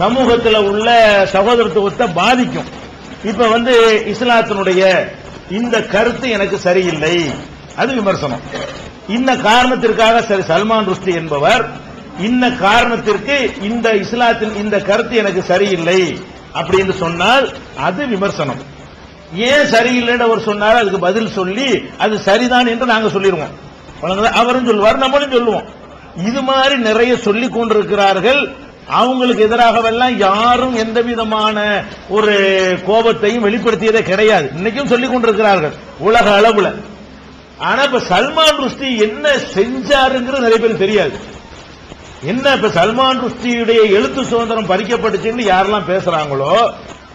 சமூகத்தில் உள்ள சகோதரத்துவத்தை பாதிக்கும். இப்ப வந்து இஸ்லாத்தினுடைய இந்த கருத்து எனக்கு சரியில்லை. அது விமர்சனம். இந்த காரணத்திற்காக சரி சல்மான் ருஷ்டி என்பவர் இந்த காரணத்திற்கு இந்த இஸ்லாத்தின் இந்த கருத்து எனக்கு சரியில்லை அப்படின்னு சொன்னால் அது விமர்சனம். ஏன் சரியில்லைன்னு அவர் சொன்னார் அதுக்கு பதில் சொல்லி அது சரிதான் என்று நாங்க சொல்லிடுவோம் அவரும் சொல்லுவார் நம்மளும் சொல்லுவோம். இது மாதிரி நிறைய சொல்லிக் கொண்டிருக்கிறார்கள். அவங்களுக்கு எதிராகவெல்லாம் யாரும் எந்த விதமான ஒரு கோபத்தையும் வெளிப்படுத்தியதே கிடையாது. இன்னைக்கும் சொல்லிக் கொண்டிருக்கிறார்கள் உலக அளவுல. ஆனா இப்ப சல்மான் ருஷ்டி என்ன செஞ்சாருங்கிறது நிறைய பேருக்கு தெரியாது. என்ன இப்ப சல்மான் ருஷ்டியுடைய எழுத்து சுதந்திரம் பறிக்கப்பட்டுச்சுன்னு யாரெல்லாம் பேசுறாங்களோ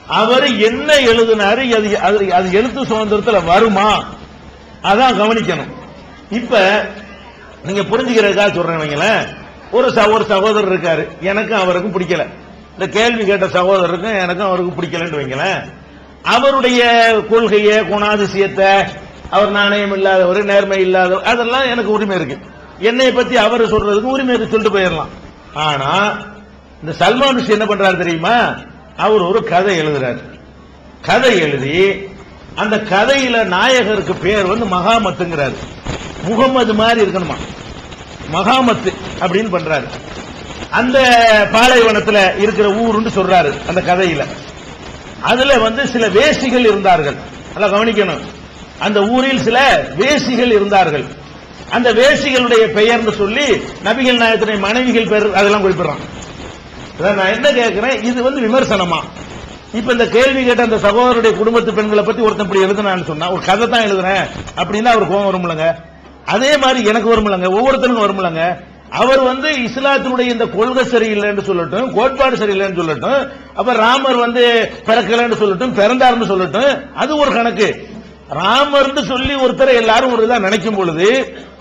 அவர் என்ன எழுதினாரு அது அது- அது எழுத்து சுதந்திரத்தில் வருமா? அதான் கவனிக்கணும். இப்ப நீங்க புரிஞ்சுக்கிறதுக்காக சொல்றேன் வைங்களேன். ஒரு ச- ஒரு சகோதரர் இருக்காரு. எனக்கும் அவருக்கும் பிடிக்கல. இந்த கேள்வி கேட்ட சகோதரருக்கும் எனக்கும் அவருக்கும் பிடிக்கலன்னு வைங்களேன். அவருடைய கொள்கையை குணாதிசயத்தை அவர் நாணயம் இல்லாதவர் நேர்மை இல்லாதவர் அதெல்லாம் எனக்கு உரிமை இருக்கு. என்னை பத்தி அவர் சொல்றதுக்கு உரிமை இருக்கு சொல்லிட்டு போயிடலாம். ஆனா இந்த சல்மான் என்ன பண்றாரு தெரியுமா? அவர் ஒரு கதை எழுதுறாரு. கதை எழுதி அந்த கதையில நாயகருக்கு பேர் வந்து மகாமத்துங்கிறாரு. முகம்மது மாதிரி இருக்கணுமா? மகாமத்து அப்படின்னு பண்றாரு. அந்த பாலைவனத்தில் இருக்கிற ஊருன்னு சொல்றாரு அந்த கதையில. அதுல வந்து சில வேசிகள் இருந்தார்கள். நல்லா கவனிக்கணும். அந்த ஊரில் சில வேசிகள் இருந்தார்கள். அந்த வேசிகளுடைய பெயர்னு சொல்லி நபிகள் நாயகத்தினை மனைவிகள் பேர் அதெல்லாம் குறிப்பிடுறான் நான் என்ன கேட்கிறேன் இது வந்து விமர்சனமா? இப்ப இந்த கேள்வி கேட்ட அந்த சகோதரருடைய குடும்பத்து பெண்களை பத்தி ஒருத்தன் இப்படி எழுதுனான்னு சொன்னா ஒரு கதை தான் எழுதுறேன் அப்படின்னா அவர் கோவம் வரும்லங்க. அதே மாதிரி எனக்கு வரும்லங்க ஒவ்வொருத்தருக்கும் வரும்லங்க அவர் வந்து இஸ்லாத்தினுடைய இந்த கொள்கை சரியில்லைன்னு சொல்லட்டும் கோட்பாடு சரியில்லைன்னு சொல்லட்டும் அப்ப ராமர் வந்து பிறக்கலைன்னு சொல்லட்டும் பிறந்தார்னு சொல்லட்டும் அது ஒரு கணக்கு. ராமர்னு சொல்லி ஒருத்தரை எல்லாரும் ஒரு இதாக நினைக்கும் பொழுது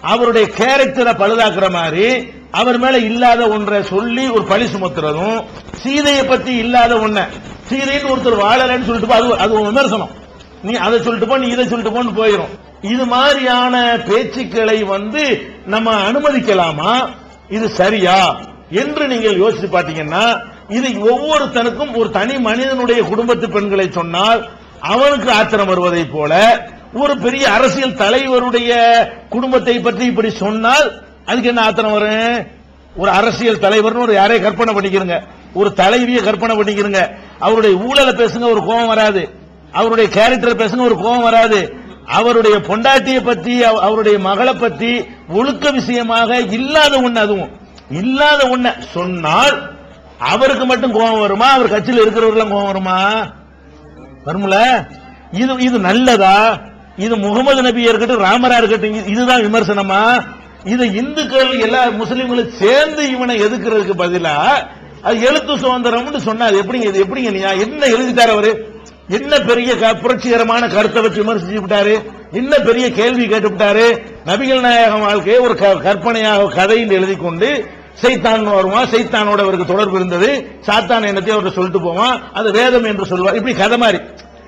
அவருடைய கேரக்டரை பழுதாக்குற மாதிரி அவர் மேல இல்லாத ஒன்றை சொல்லி ஒரு பழி சுமத்துறதும் சீதையை பத்தி இல்லாத ஒன்ன சீதைன்னு ஒருத்தர் வாழலைன்னு சொல்லிட்டு அது அது விமர்சனம். நீ அதை சொல்லிட்டு போ நீ இதை சொல்லிட்டு போன்னு போயிடும் இது மாதிரியான பேச்சுக்களை வந்து நம்ம அனுமதிக்கலாமா? இது சரியா? என்று நீங்கள் யோசித்து பார்த்தீங்கன்னா இது ஒவ்வொருத்தனுக்கும் ஒரு தனி மனிதனுடைய குடும்பத்து பெண்களை சொன்னால் அவனுக்கு ஆத்திரம் வருவதை போல ஒரு பெரிய அரசியல் தலைவருடைய குடும்பத்தை பற்றி இப்படி சொன்னால் அதுக்கு என்ன ஆத்திரம் வரும்? ஒரு அரசியல் தலைவர்னு ஒரு யாரையும் கற்பனை பண்ணிக்கிறங்க ஒரு தலைவியை கற்பனை பண்ணிக்கிறங்க அவருடைய ஊழலை பேசுங்க ஒரு கோபம் வராது. அவருடைய கேரக்டர் பேசுங்க ஒரு கோபம் வராது. அவருடைய பொண்டாட்டியை பத்தி அவ- அவருடைய மகளை பத்தி ஒழுக்க விஷயமாக இல்லாத ஒண்ணு அதுவும். இல்லாத ஒண்ண. சொன்னால் அவருக்கு மட்டும் கோபம் வருமா? அவர் கட்சியில் இருக்கிறவர்களும் கோபம் வருமா? வரும்ல? இது இது நல்லதா? இது முகமது நபியா இருக்கட்டும் ராமரா இருக்கட்டும் இதுதான் விமர்சனமா? இது இந்துக்கள் எல்லா முஸ்லீம்களும் சேர்ந்து இவனை எதுக்குறதுக்கு பதிலா அது எழுத்து சுதந்திரம்னு சொன்னா எப்படிங்க இது எப்படிங்க என்ன எழுதிட்டார் அவரு? என்ன பெரிய க- புரட்சிகரமான கருத்தை வச்சு விமர்சிச்சு விட்டாரு என்ன பெரிய கேள்வி கேட்டு விட்டாரு நபிகள் நாயகம் வாழ்க்கையை ஒரு க- கற்பனையாக கதையில் எழுதி கொண்டு சைத்தான் வருவான் சைத்தானோட அவருக்கு தொடர்பு இருந்தது. சாத்தான் என்னத்தையும் அவர்கிட்ட சொல்லிட்டு போவான். அது வேதம் என்று சொல்வார். இப்படி கதை மாதிரி.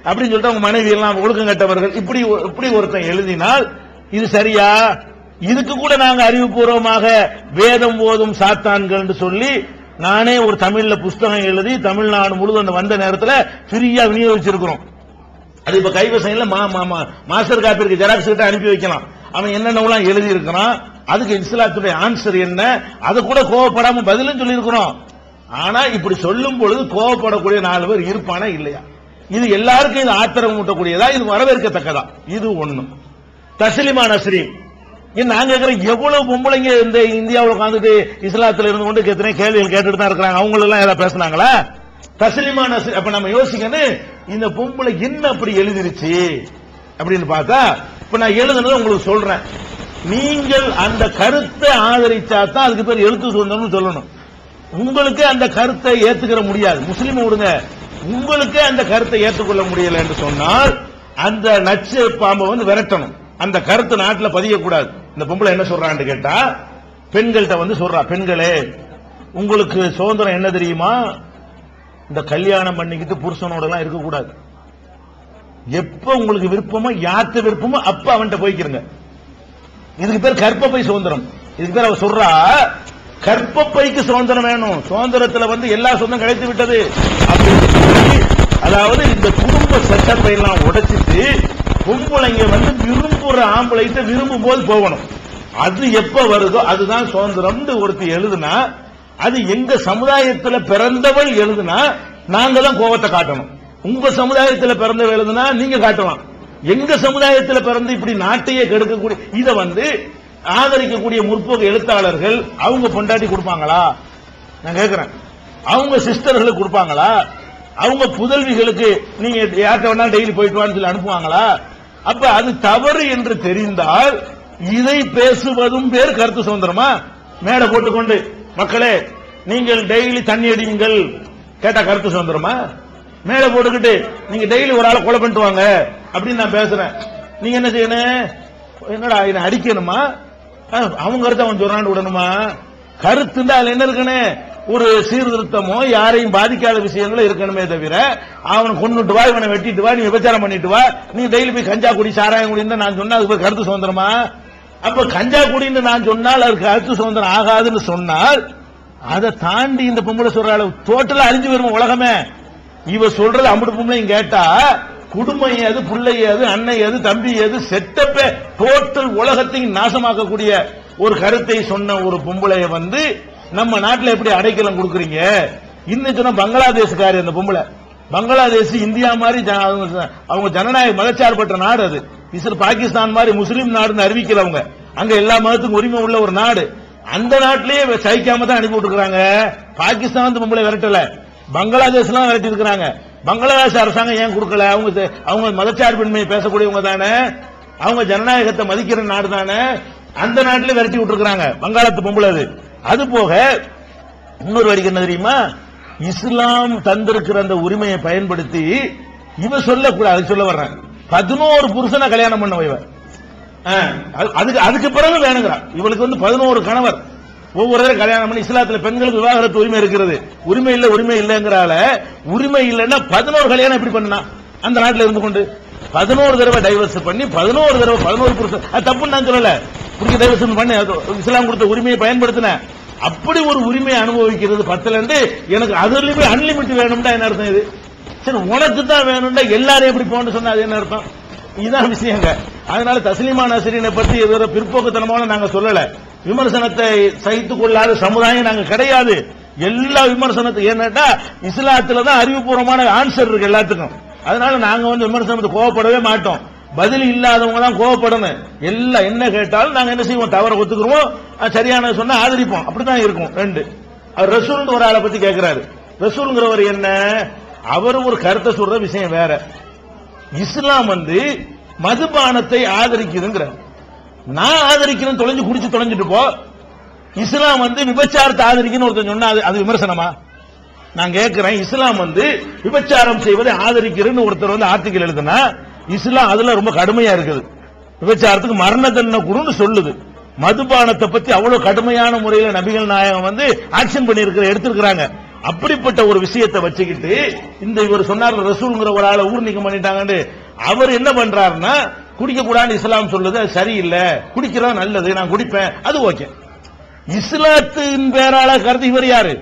அப்படின்னு சொல்லிட்டு அவங்க மனைவி எல்லாம் ஒழுக்கம் கட்டவர்கள். இப்படி இப்படி ஒருத்தன் எழுதினால் இது சரியா? இதுக்கு கூட நாங்க அறிவுபூர்வமாக வேதம் போதும் சாத்தான்கள் என்று சொல்லி நானே ஒரு தமிழ்ல புஸ்தகம் எழுதி தமிழ்நாடு முழுவதும் அந்த வந்த நேரத்தில் ஃப்ரீயா விநியோகிச்சிருக்கிறோம். அது இப்ப கைவசையில மா மா- மா- மாஸ்டர் காப்பிற்கு ஜெராக்ஸ் கிட்ட அனுப்பி வைக்கலாம். அவன் என்னென்னலாம் எழுதி இருக்கிறான் அதுக்கு இஸ்லாத்துடைய ஆன்சர் என்ன அது கூட கோவப்படாம பதிலும் சொல்லியிருக்கிறோம். ஆனா இப்படி சொல்லும் பொழுது கோவப்படக்கூடிய நாலு பேர் இருப்பானா இல்லையா? இது எல்லாருக்கும் இது ஆத்திரம் ஊட்டக்கூடியதா? இது வரவேற்கத்தக்கதா? இது ஒண்ணு. தஸ்லிமா நஸ்ரீன் இங்க நாங்க எவ்வளவு பொம்பளைங்க இந்த இந்தியாவில் உட்காந்துட்டு இஸ்லாத்துல இருந்து கொண்டு எத்தனை கேள்விகள் கேட்டுட்டு தான் இருக்கிறாங்க. அவங்க எல்லாம் ஏதாவது பேசுனாங்களா? தஸ்லிமா நஸ்ரீன் அப்ப நம்ம யோசிக்கணும் இந்த பொம்பளை என்ன அப்படி எழுதிருச்சு அப்படின்னு பார்த்தா இப்ப நான் எழுதுனதை உங்களுக்கு சொல்றேன். நீங்கள் அந்த கருத்தை ஆதரிச்சா தான் அதுக்கு பேர் எழுத்து சுதந்திரம்னு சொல்லணும். உங்களுக்கு அந்த கருத்தை ஏத்துக்கிற முடியாது. முஸ்லீம் விடுங்க. உங்களுக்கு அந்த கருத்தை ஏற்றுக்கொள்ள முடியல என்று சொன்னால் அந்த நச்சு பாம்பை வந்து விரட்டணும். அந்த கருத்து நாட்டில் பதியக்கூடாது. இந்த பொம்பளை என்ன சொல்றான்னு கேட்டா பெண்கள்கிட்ட வந்து சொல்றா பெண்களே உங்களுக்கு சுதந்திரம் என்ன தெரியுமா? இந்த கல்யாணம் பண்ணிக்கிட்டு புருஷனோட எல்லாம் இருக்கக்கூடாது. எப்ப உங்களுக்கு விருப்பமோ யாத்து விருப்பமோ அப்ப அவன்கிட்ட போய்க்கிறங்க இதுக்கு பேர் கற்பப்பை சுதந்திரம். இதுக்கு பேர் அவ சொல்றா கற்பப்பைக்கு சுதந்திரம் வேணும். சுதந்திரத்துல வந்து எல்லா சொந்தம் கிடைத்து விட்டது. அப்படின்னு அதாவது இந்த குடும்ப சட்டத்தை எல்லாம் உடைச்சிட்டு பொம்பளைங்க வந்து ஒரு ஆம்பளைகிட்ட விரும்பும் போது போகணும். அது எப்ப வருதோ அதுதான் சுதந்திரம் ஒருத்தி எழுதுனா அது எங்க சமுதாயத்துல பிறந்தவள் எழுதுனா நாங்க தான் கோபத்தை காட்டணும். உங்க சமுதாயத்துல பிறந்தவள் எழுதுனா நீங்க காட்டலாம். எங்க சமுதாயத்துல பிறந்து இப்படி நாட்டையே கெடுக்கக்கூடிய இத வந்து ஆதரிக்கக்கூடிய முற்போக்கு எழுத்தாளர்கள் அவங்க பொண்டாட்டி கொடுப்பாங்களா? நான் கேட்கிறேன் அவங்க சிஸ்டர்களுக்கு கொடுப்பாங்களா? அவங்க புதல்விகளுக்கு நீங்க யார்கிட்ட வேணா டெய்லி போயிட்டு வான்னு சொல்லி அனுப்புவாங்களா? அப்ப அது தவறு என்று தெரிந்தால் இதை பேசுவதும் பேர் கருத்து சுதந்திரமா? மேடை போட்டுக்கொண்டு மக்களே நீங்கள் டெய்லி தண்ணி அடியுங்கள் கேட்டா கருத்து சுதந்திரமா? மேடை போட்டுக்கிட்டு நீங்க டெய்லி ஒரு ஆளை கொலை பண்ணிட்டு வாங்க அப்படின்னு நான் பேசுறேன். நீங்க என்ன செய்யணும்? என்னடா என்ன அடிக்கணுமா? அவங்க கருத்தை அவன் சொல்றான்னு விடணுமா? கருத்து அதுல என்ன இருக்குன்னு ஒரு சீர்திருத்தமோ யாரையும் பாதிக்காத விஷயங்களும் இருக்கணுமே தவிர அவனை கொண்டுட்டு வா இவனை வெட்டிட்டு வா நீ விபச்சாரம் பண்ணிட்டு வா நீ டெய்லி போய் கஞ்சா குடி சாராயம் குடின்னு நான் சொன்னா அதுக்கு கருத்து சுதந்திரமா? அப்ப கஞ்சா குடின்னு நான் சொன்னால் அதுக்கு கருத்து சுதந்திரம் ஆகாதுன்னு சொன்னால் அதை தாண்டி இந்த பொம்பளை சொல்ற அளவு டோட்டலா அழிஞ்சு வரும் உலகமே. இவ சொல்றது அம்புட்டு பொம்பளையும் கேட்டா குடும்பம் ஏது பிள்ளை ஏது அன்னை ஏது தம்பி ஏது செட்டப்பே டோட்டல் உலகத்தையும் நாசமாக்கக்கூடிய ஒரு கருத்தை சொன்ன ஒரு பொம்பளைய வந்து நம்ம நாட்டில் எப்படி அடைக்கலம் கொடுக்குறீங்க? இன்னும் சொன்னா பங்களாதேஷ்காரி அந்த பொம்பளை. பங்களாதேஷ் இந்தியா மாதிரி ஜன- அவங்க அவங்க ஜனநாயக மதச்சார்பற்ற நாடு அது. இஸ்ரோ பாகிஸ்தான் மாதிரி முஸ்லீம் நாடுன்னு அறிவிக்கிறவங்க அங்க எல்லா மதத்துக்கும் உரிமை உள்ள ஒரு நாடு. அந்த நாட்டிலேயே சகிக்காம தான் அனுப்பி விட்டுருக்காங்க பாகிஸ்தான் பொம்பளை விரட்டல. பங்களாதேஷ்லாம் விரட்டி இருக்கிறாங்க பங்களாதேஷ் அரசாங்கம் ஏன் கொடுக்கல? அவங்க அவங்க மதச்சார்பின்மையை பேசக்கூடியவங்க தானே? அவங்க ஜனநாயகத்தை மதிக்கிற நாடு தானே? அந்த நாட்டிலே விரட்டி விட்டுருக்காங்க வங்காளத்து பொம்பளை அது. அது போக இன்னொரு வரைக்கும் என்ன தெரியுமா? இஸ்லாம் தந்திருக்கிற அந்த உரிமையை பயன்படுத்தி இவ சொல்லக்கூடாது சொல்ல வர்றாங்க பதினோரு புருஷனை கல்யாணம் பண்ண வைவர் அது- அதுக்கு அதுக்கு பிறகு வேணுங்கிறான். இவளுக்கு வந்து பதினோரு கணவர். ஒவ்வொரு தடவை கல்யாணம் பண்ணி இஸ்லாத்துல பெண்களுக்கு விவாகரத்து உரிமை இருக்கிறது. உரிமை இல்ல உரிமை இல்லைங்கிறால உரிமை இல்லைன்னா பதினோரு கல்யாணம் எப்படி பண்ணா அந்த நாட்டில் இருந்து கொண்டு. பதினோரு தடவை டைவர்ஸ் பண்ணி பதினோரு தடவை பதினோரு புருஷன் அது தப்புன்னு நான் சொல்லல. குடிக்க டைவர்ஸ் பண்ணி. அது இஸ்லாம் கொடுத்த உரிமையை பயன்படுத்தின. அப்படி ஒரு உரிமையை அனுபவிக்கிறது பத்துல இருந்து எனக்கு அதுலயுமே அன்லிமிட் வேணும்டா என்ன அர்த்தம் இது? சரி உனக்கு தான் வேணும்டா எல்லாரும் எப்படி போன்னு சொன்னா அது என்ன அர்த்தம்? இதுதான் விஷயங்க. அதனால தஸ்லிமா நசரினை பத்தி ஏதோ பிற்போக்குத்தனமான நாங்க சொல்லல. விமர்சனத்தை சகித்துக் கொள்ளாத சமுதாயம் நாங்க கிடையாது. எல்லா விமர்சனத்தை ஏன்னாட்டா இஸ்லாத்துல தான் அறிவுபூர்வமான ஆன்சர் இருக்கு எல்லாத்துக்கும். அதனால நாங்க வந்து விமர்சனத்தை கோவப்படவே மாட்டோம். பதில் இல்லாதவங்க தான் கோவப்படணும். எல்லாம் என்ன கேட்டாலும் நாங்க என்ன செய்வோம்? தவற ஒத்துக்குருவோம் அது சரியான சொன்னா ஆதரிப்போம். அப்படிதான் இருக்கும் ரெண்டு. அவர் ரசூல் ஒரு ஆளை பத்தி கேட்கிறாரு ரசூல்ங்கிறவர் என்ன? அவர் ஒரு கருத்தை சொல்ற விஷயம் வேற. இஸ்லாம் வந்து மதுபானத்தை ஆதரிக்குதுங்கிற நான் ஆதரிக்கிறேன் தொலைஞ்சு குடிச்சு தொலைஞ்சிட்டு போ. இஸ்லாம் வந்து விபச்சாரத்தை ஆதரிக்குன்னு ஒருத்தன் சொன்னா அது- அது விமர்சனமா? நான் கேட்கிறேன் இஸ்லாம் வந்து விபச்சாரம் செய்வதை ஆதரிக்கிறேன்னு ஒருத்தர் வந்து ஆர்டிக்கல் எழுதுனா இஸ்லாம் அதுல ரொம்ப கடுமையா இருக்குது. விபச்சாரத்துக்கு மரண தண்டனை குருன்னு சொல்லுது. மதுபானத்தை பத்தி அவ்வளவு கடுமையான முறையில நபிகள் நாயகம் வந்து ஆக்ஷன் பண்ணி இருக்கிற எடுத்திருக்கிறாங்க. அப்படிப்பட்ட ஒரு விஷயத்தை வச்சுக்கிட்டு இந்த இவர் சொன்னார் ரசூல்ங்கிற ஒரு ஆளை ஊர் நீக்கம் பண்ணிட்டாங்கன்னு அவர் என்ன பண்றாருன்னா குடிக்க கூடாது இஸ்லாம் சொல்லுது அது சரியில்லை. குடிக்கிறதா நல்லது நான் குடிப்பேன் அது ஓகே. இஸ்லாத்தின் பேரால கருதி இவர் யாரு?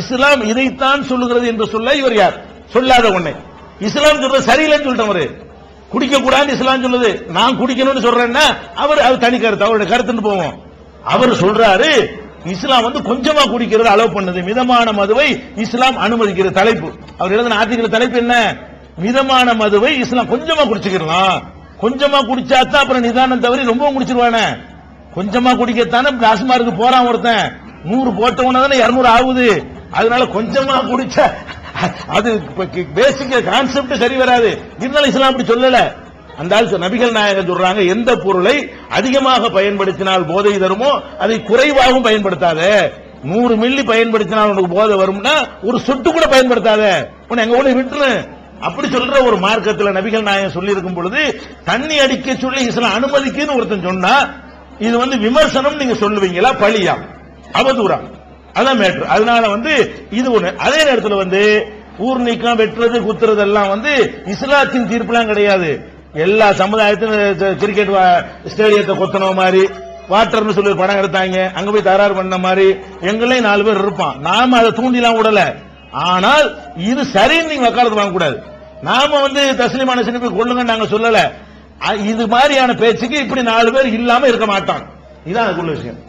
இஸ்லாம் இதைத்தான் சொல்லுகிறது என்று சொல்ல இவர் யார்? சொல்லாத ஒண்ணே இஸ்லாம் சொல்றது சரியில்லைன்னு சொல்லிட்டவரு. குடிக்க கூடாதுன்னு இஸ்லாம் சொல்லுது. நான் குடிக்கணும்னு சொல்றேன்னா அவர் அது தனி கருத்து. அவருடைய கருத்துன்னு போவோம். அவர் சொல்றாரு இஸ்லாம் வந்து கொஞ்சமா குடிக்கிறது அலோவ் பண்ணுது. மிதமான மதுவை இஸ்லாம் அனுமதிக்கிற தலைப்பு. அவர் எழுதின ஆர்டிக்கல் தலைப்பு என்ன? மிதமான மதுவை இஸ்லாம் கொஞ்சமா குடிச்சுக்கலாம் கொஞ்சமா குடிச்சாத்தான் அப்புறம் நிதானம் தவறி ரொம்ப குடிச்சிருவானே. கொஞ்சமா குடிக்கத்தானே டாஸ்மார்க்கு போறான் ஒருத்தன். நூறு போட்டவன தானே இருநூறு ஆகுது. அதனால கொஞ்சமா குடிச்சா அது பேசிக் கான்செப்ட் சரி வராது. இருந்தாலும் இஸ்லாம் அப்படி சொல்லல. அந்த ஆள் நபிகள் நாயகம் சொல்றாங்க எந்த பொருளை அதிகமாக பயன்படுத்தினால் போதை தருமோ அதை குறைவாகவும் பயன்படுத்தாத. நூறு மில்லி பயன்படுத்தினால் உனக்கு போதை வரும்னா ஒரு சொட்டு கூட பயன்படுத்தாத. உன்னை எங்க ஊர்ல விட்டுரு. அப்படி சொல்ற ஒரு மார்க்கத்தில் நபிகள் நாயகம் சொல்லி இருக்கும் பொழுது தண்ணி அடிக்க சொல்லி இஸ்லாம் அனுமதிக்குன்னு ஒருத்தன் சொன்னா இது வந்து விமர்சனம் நீங்க சொல்லுவீங்களா? பழியா? அவதூறா. அதான் மேட்ரு அதனால வந்து இது ஒண்ணு. அதே நேரத்தில் வந்து ஊர் நீக்கம் வெட்டுறது குத்துறது எல்லாம் வந்து இஸ்லாத்தின் தீர்ப்புலாம் கிடையாது. எல்லா சமுதாயத்திலும் கிரிக்கெட் ஸ்டேடியத்தை கொத்தன மாதிரி வாட்டர்னு சொல்லி படம் எடுத்தாங்க. அங்க போய் தகராறு பண்ண மாதிரி எங்களையும் நாலு பேர் இருப்பான். நாம அதை தூண்டிலாம் விடல. ஆனால் இது சரின்னு நீங்க வக்காலத்து வாங்கக்கூடாது. நாம வந்து தஸ்லிமான சின்ன போய் கொள்ளுங்க நாங்க சொல்லல. இது மாதிரியான பேச்சுக்கு இப்படி நாலு பேர் இல்லாம இருக்க மாட்டான். இதான் அதுக்குள்ள விஷயம்.